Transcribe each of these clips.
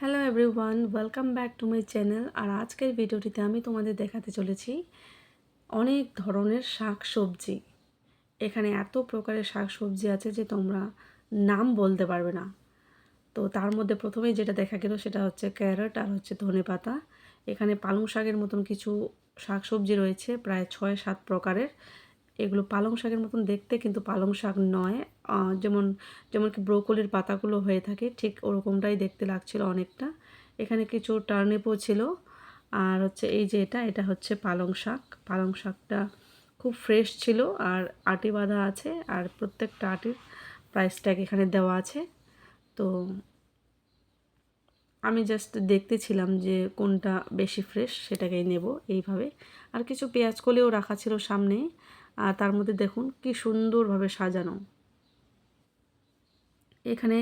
Hello everyone welcome back to my channel আর আজকের ভিডিওটিতে আমি তোমাদের দেখাতে চলেছি অনেক ধরনের শাক সবজি এখানে এত প্রকারের শাক সবজি আছে যে তোমরা নাম বলতে পারবে না। তো তার মধ্যে প্রথমেই যেটা দেখা গেল সেটা হচ্ছে ক্যারট আর হচ্ছে ধনে পাতা। এখানে পালং শাকের মতন কিছু শাক সবজি রয়েছে, প্রায় ছয় সাত প্রকারের। এগুলো পালং শাকের মতন দেখতে কিন্তু পালং শাক নয়। যেমন যেমন কি ব্রোকলির পাতাগুলো হয়ে থাকে, ঠিক ওরকমটাই দেখতে লাগছিল অনেকটা। এখানে কিছু টার্নিপও ছিল। আর হচ্ছে এই যে এটা এটা হচ্ছে পালং শাক। পালং শাকটা খুব ফ্রেশ ছিল আর আটি বাঁধা আছে আর প্রত্যেকটা আটির প্রাইস ট্যাগ এখানে দেওয়া আছে। তো আমি জাস্ট দেখতেছিলাম যে কোনটা বেশি ফ্রেশ সেটাকেই নেব এইভাবে। আর কিছু পেঁয়াজ কলিও রাখা ছিল সামনে আর তার মধ্যে দেখুন কি সুন্দরভাবে সাজানো। এখানে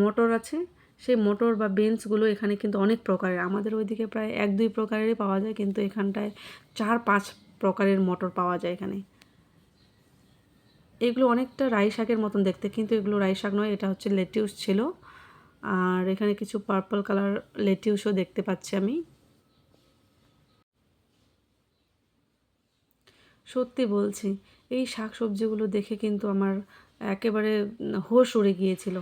মটর আছে, সেই মোটর বা বেঞ্চগুলো এখানে কিন্তু অনেক প্রকারের। আমাদের ওইদিকে প্রায় এক দুই প্রকারেরই পাওয়া যায়, কিন্তু এখানটায় চার পাঁচ প্রকারের মটর পাওয়া যায় এখানে। এগুলো অনেকটা রাই শাকের মতন দেখতে, কিন্তু এগুলো রাই শাক নয়, এটা হচ্ছে লেটিউস ছিল। আর এখানে কিছু পার্পল কালার লেটিউসও দেখতে পাচ্ছি আমি। সত্যি বলছি, এই শাক সবজিগুলো দেখে কিন্তু আমার একেবারে হোশ উড়ে গিয়েছিল।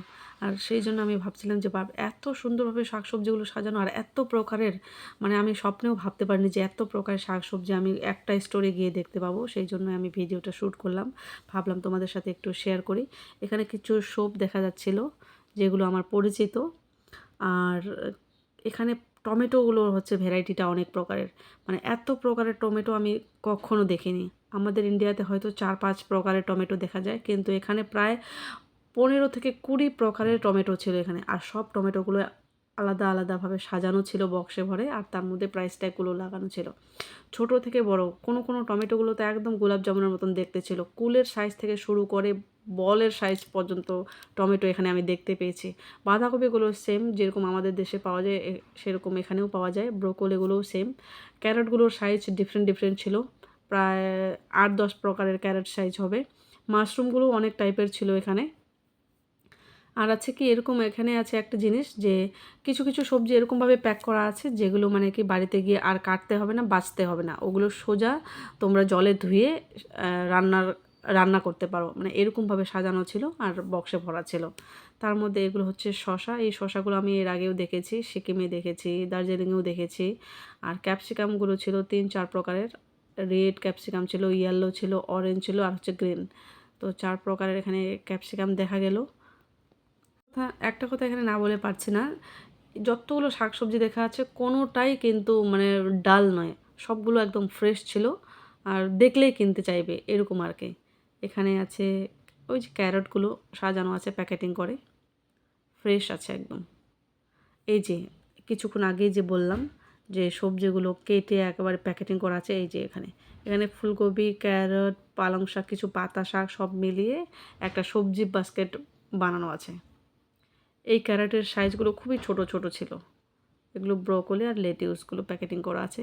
আর সেই জন্য আমি ভাবছিলাম যে, বাপ, এত সুন্দরভাবে শাক সবজিগুলো সাজানো আর এত প্রকারের মানে আমি স্বপ্নেও ভাবতে পারিনি যে, এত প্রকারের শাক সবজি আমি একটা স্টোরে গিয়ে দেখতে পাবো। সেই জন্য আমি ভিডিওটা শ্যুট করলাম। ভাবলাম তোমাদের সাথে একটু শেয়ার করি। এখানে কিছু সোপ দেখা যাচ্ছিল, যেগুলো আমার পরিচিত। আর এখানে টমেটোগুলোর হচ্ছে ভ্যারাইটিটা অনেক প্রকারের। মানে এত প্রকারের টমেটো আমি কখনো দেখিনি। আমাদের ইন্ডিয়াতে হয়তো চার পাঁচ প্রকারের টমেটো দেখা যায়, কিন্তু এখানে প্রায় পনেরো থেকে কুড়ি প্রকারের টমেটো ছিল এখানে। আর সব টমেটোগুলো আলাদা আলাদাভাবে সাজানো ছিল বক্সে ভরে আর তার মধ্যে প্রাইস ট্যাগুলো লাগানো ছিল। ছোট থেকে বড়, কোনো কোনো টমেটোগুলো তো একদম গোলাপ জামুনের মতন দেখতে ছিল। কুলের সাইজ থেকে শুরু করে বলের সাইজ পর্যন্ত টমেটো এখানে আমি দেখতে পেয়েছি। বাঁধাকপিগুলো সেম যেরকম আমাদের দেশে পাওয়া যায় সেরকম এখানেও পাওয়া যায়। ব্রোকলিগুলোও সেম ক্যারেটগুলোর সাইজ ডিফারেন্ট ডিফারেন্ট ছিল। প্রায় আট দশ প্রকারের ক্যারেট সাইজ হবে। মাশরুমগুলো অনেক টাইপের ছিল এখানে। আর আছে কি এরকম এখানে আছে একটা জিনিস যে কিছু কিছু সবজি এরকমভাবে প্যাক করা আছে যেগুলো মানে কি বাড়িতে গিয়ে আর কাটতে হবে না বাছতে হবে না। ওগুলো সোজা তোমরা জলে ধুয়ে রান্নার, রান্না করতে পারো। মানে এরকমভাবে সাজানো ছিল আর বক্সে ভরা ছিল। তার মধ্যে এগুলো হচ্ছে শশা এই শশাগুলো আমি এর আগেও দেখেছি, সিকিমে দেখেছি, দার্জিলিংয়েও দেখেছি। আর ক্যাপসিকামগুলো ছিল তিন, চার প্রকারের। রেড ক্যাপসিকাম ছিল ইয়েলো ছিল অরেঞ্জ ছিল আর হচ্ছে গ্রিন তো চার প্রকারের এখানে ক্যাপসিকাম দেখা গেল। একটা কথা এখানে না বলে পারছি না। যতগুলো শাকসবজি দেখা আছে, কোনোটাই কিন্তু মানে ডাল নয়। সবগুলো একদম ফ্রেশ ছিল। আর দেখলেই কিনতে চাইবে, এরকম আর কি। এখানে আছে ওই যে ক্যারটগুলো সাজানো আছে প্যাকেটিং করে। ফ্রেশ আছে একদম। এই যে কিছুক্ষণ আগেই যে বললাম যে সবজিগুলো কেটে একেবারে প্যাকেটিং করা আছে, এই যে এখানে। এখানে ফুলকপি, ক্যারট, পালং শাক, কিছু পাতা শাক সব মিলিয়ে একটা সবজি বাস্কেট বানানো আছে। এই ক্যারেটের সাইজগুলো খুবই ছোট ছোট ছিল। এগুলো ব্রোকলি আর লেটিউসগুলো প্যাকেটিং করা আছে।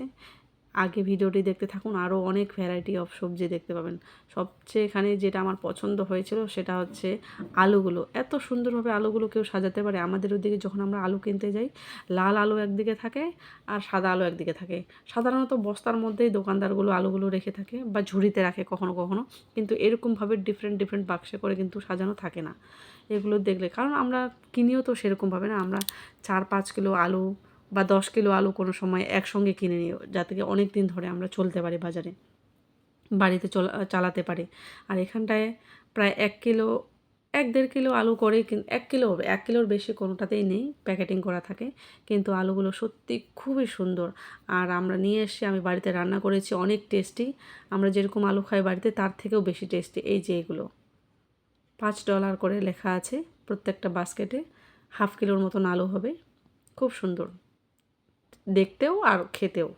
আগে ভিডিওটি দেখতে থাকুন আরও অনেক ভ্যারাইটি অফ সবজি দেখতে পাবেন। সবচেয়ে এখানে যেটা আমার পছন্দ হয়েছিল সেটা হচ্ছে আলুগুলো। এত সুন্দরভাবে আলুগুলো কেউ সাজাতে পারে। আমাদের ওদিকে যখন আমরা আলু কিনতে যাই, লাল আলু একদিকে থাকে আর সাদা আলু একদিকে থাকে। সাধারণত বস্তার মধ্যেই দোকানদারগুলো আলুগুলো রেখে থাকে বা ঝুড়িতে রাখে কখনো কখনো। কিন্তু এরকমভাবে ডিফারেন্ট ডিফারেন্ট বাক্সে করে কিন্তু সাজানো থাকে না। এগুলো দেখলে, কারণ আমরা কিনিও তো সেরকমভাবে না। আমরা চার পাঁচ কিলো আলু বা দশ কিলো আলু কোনো সময় একসঙ্গে কিনে নিও, যাতে অনেক দিন ধরে আমরা চলতে পারি বাজারে, বাড়িতে চলা, চালাতে পারি। আর এখানটায় প্রায় এক কিলো, এক দেড় কিলো আলু করে এক কিলো হবে এক কিলোর বেশি কোনোটাতেই নেই, প্যাকেটিং করা থাকে। কিন্তু আলুগুলো সত্যি খুবই সুন্দর। আর আমরা নিয়ে এসে আমি বাড়িতে রান্না করেছি, অনেক টেস্টি। আমরা যেরকম আলু খাই বাড়িতে, তার থেকেও বেশি টেস্টি। এই যে এগুলো। পাঁচ ডলার করে লেখা আছে প্রত্যেকটা বাস্কেটে, হাফ কিলোর মতন আলু হবে। খুব সুন্দর। দেখতেও আর খেতেও।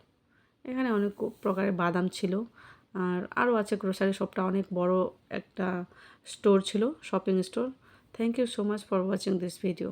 এখানে অনেক প্রকারের বাদাম ছিল। আর আরও আছে গ্রোসারি শপটা অনেক বড় একটা স্টোর ছিল shopping store thank you so much for watching this video